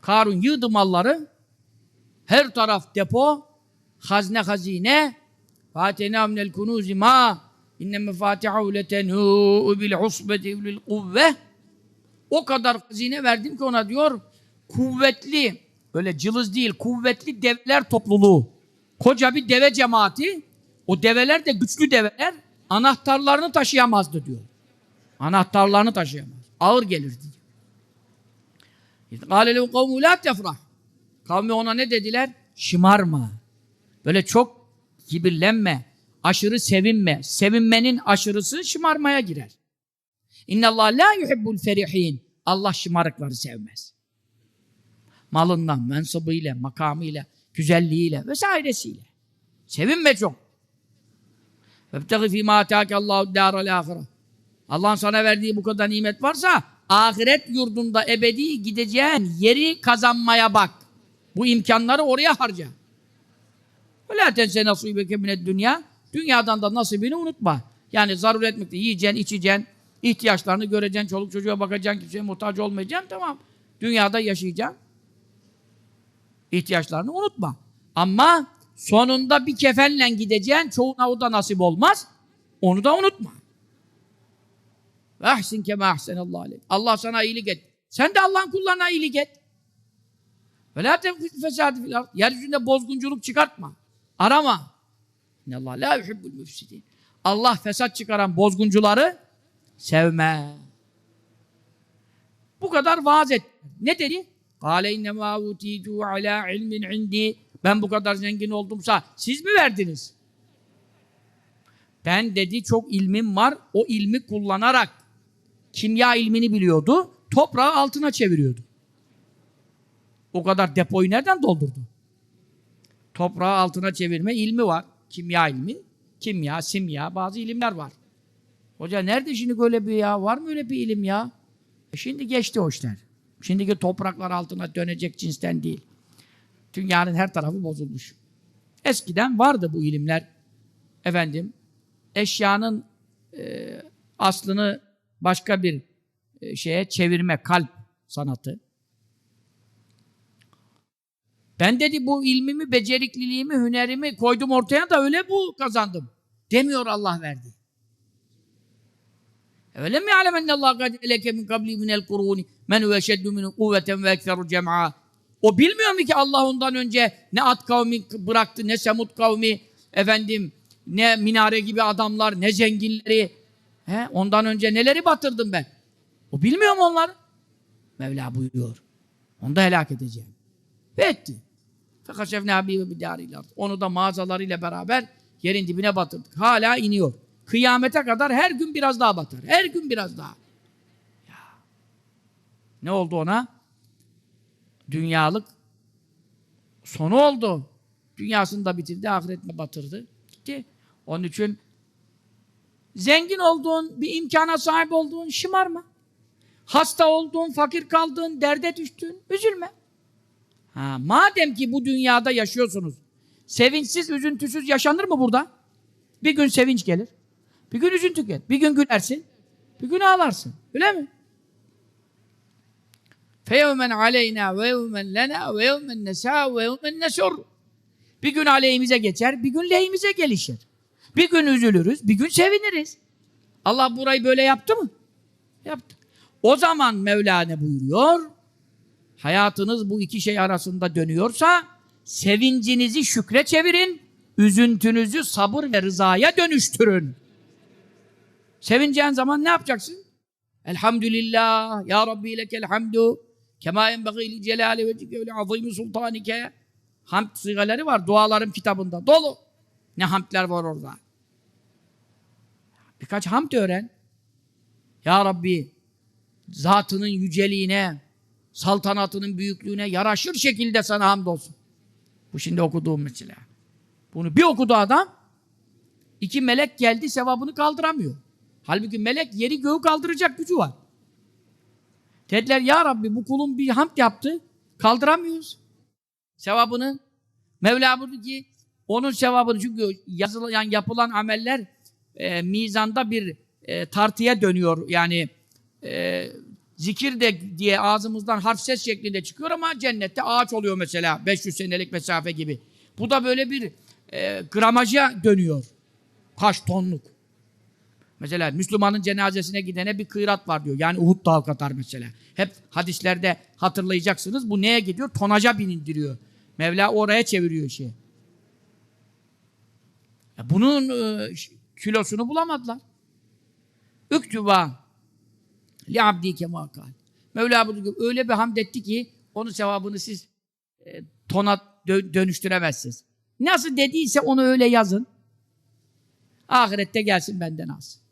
Karun yığdı malları. Her taraf depo. Hazne hazine. Fatihna minel kunuzi ma. İnne mefatihahu letenû'u bil usbeti ulil kuvve. O kadar hazine verdim ki ona diyor kuvvetli, böyle cılız değil, kuvvetli devler topluluğu. Koca bir deve cemaati. O develer de güçlü develer. Anahtarlarını taşıyamazdı diyor. Anahtarlarını taşıyamaz. Ağır gelirdi. Kâlelev kavmû lâ tefrah. Kavmi ona ne dediler? Şımarma. Böyle çok kibirlenme. Aşırı sevinme. Sevinmenin aşırısı şımarmaya girer. İnnallâh lâ yuhibbul ferihin. Allah şımarıkları sevmez. Malından, mensubuyla, makamıyla, güzelliğiyle vesairesiyle. Sevinme çok. Vebtegi fîmâ atâke Allahu dâral âhire. Allah'ın sana verdiği bu kadar nimet varsa ahiret yurdunda ebedi gideceğin yeri kazanmaya bak. Bu imkanları oraya harca. Lâ tense nasîbeke mined dünya. Dünyadan da nasibini unutma. Yani zaruret miktarı yiyeceksin, içeceksin, ihtiyaçlarını göreceksin, çoluk çocuğa bakacaksın, kimseye muhtaç olmayacaksın, tamam. Dünyada yaşayacaksın. İhtiyaçlarını unutma. Ama sonunda bir kefenle gideceksin, çoğuna o da nasip olmaz. Onu da unutma. Ve ahsin kema ahsenallahu aleyh. Allah sana iyilik et. Sen de Allah'ın kullarına iyilik et. Ve la tevfid fesadi fil. Yeryüzünde bozgunculuk çıkartma. Arama. Allah la yuhibbul müfsidin. Allah fesat çıkaran bozguncuları sevme. Bu kadar vaaz et. Ne dedi? Kâle innemâ utîtû alâ ilmin indi. Ben bu kadar zengin oldumsa siz mi verdiniz? Ben dedi çok ilmim var. O ilmi kullanarak kimya ilmini biliyordu. Toprağı altına çeviriyordu. O kadar depoyu nereden doldurdu? Toprağı altına çevirme ilmi var. Kimya ilmi. Kimya, simya, bazı ilimler var. Hoca nerede şimdi böyle bir ya? Var mı öyle bir ilim ya? E şimdi geçti o işler. Şimdiki topraklar altına dönecek cinsten değil. Dünyanın her tarafı bozulmuş. Eskiden vardı bu ilimler. Efendim, eşyanın e, aslını başka bir e, şeye çevirme, kalp sanatı. Ben dedi bu ilmimi, becerikliliğimi, hünerimi koydum ortaya da öyle bu kazandım. Demiyor Allah verdi. Öyle mi alemen Allah kad eleke min kabli minel kuruni men huve şeddu min kuvveten ve ekseru cem'a. O bilmiyor mu ki Allah ondan önce ne at kavmi bıraktı, ne semut kavmi, efendim, ne minare gibi adamlar, ne zenginleri. He? Ondan önce neleri batırdım ben? O bilmiyor mu onları? Mevla buyuruyor. Onu da helak edeceğim. Ve etti. Fekaşefne abi ve bidâriyle Onu da mağazalarıyla beraber yerin dibine batırdık. Hala iniyor. Kıyamete kadar her gün biraz daha batar. Her gün biraz daha. Ya. Ne oldu ona? Dünyalık sonu oldu. Dünyasını da bitirdi, ahiretine batırdı. Gitti. Onun için zengin olduğun, bir imkana sahip olduğun şımarma. Hasta olduğun, fakir kaldığın, derde düştüğün, üzülme. Ha, madem ki bu dünyada yaşıyorsunuz, sevinçsiz, üzüntüsüz yaşanır mı burada? Bir gün sevinç gelir, bir gün üzüntü gelir, bir gün gülersin, bir gün ağlarsın. Öyle mi? فَيَوْمًا عَلَيْنَا وَيَوْمًا لَنَا وَيَوْمًا نَسَا وَيَوْمًا نَسُرُ Bir gün aleyhimize geçer, bir gün lehimize gelişir. Bir gün üzülürüz, bir gün seviniriz. Allah burayı böyle yaptı mı? Yaptı. O zaman Mevla ne buyuruyor? Hayatınız bu iki şey arasında dönüyorsa sevincinizi şükre çevirin, üzüntünüzü sabır ve rızaya dönüştürün. Sevineceğin zaman ne yapacaksın? Elhamdülillah, Ya Rabbi lekel hamdu, kema enbeği li celali ve cike ve azimi sultanike. Hamd sigaları var dualarım kitabında, dolu. Ne hamdler var orada. Birkaç hamd öğren. Ya Rabbi, zatının yüceliğine, saltanatının büyüklüğüne yaraşır şekilde sana hamdolsun. Bu şimdi okuduğum mesela. Bunu bir okudu adam, iki melek geldi sevabını kaldıramıyor. Halbuki melek yeri göğü kaldıracak gücü var. Dediler ya Rabbi bu kulun bir hamd yaptı, kaldıramıyoruz. Sevabını. Mevla buyurdu ki onun sevabını çünkü yazılan yapılan ameller e, mizanda bir e, tartıya dönüyor. Yani e, zikir de diye ağzımızdan harf ses şeklinde çıkıyor ama cennette ağaç oluyor mesela 500 senelik mesafe gibi. Bu da böyle bir e, gramaja dönüyor. Kaç tonluk. Mesela Müslümanın cenazesine gidene bir kıyrat var diyor. Yani Uhud dağı kadar mesela. Hep hadislerde hatırlayacaksınız. Bu neye gidiyor? Tonaca binindiriyor. Mevla oraya çeviriyor işi. Bunun e, kilosunu bulamadılar. Üktüba li abdi kema kal. Mevla buyuruyor, öyle bir hamd etti ki onun sevabını siz e, tona dö- dönüştüremezsiniz. Nasıl dediyse onu öyle yazın. Ahirette gelsin benden alsın.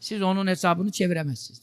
Siz onun hesabını çeviremezsiniz.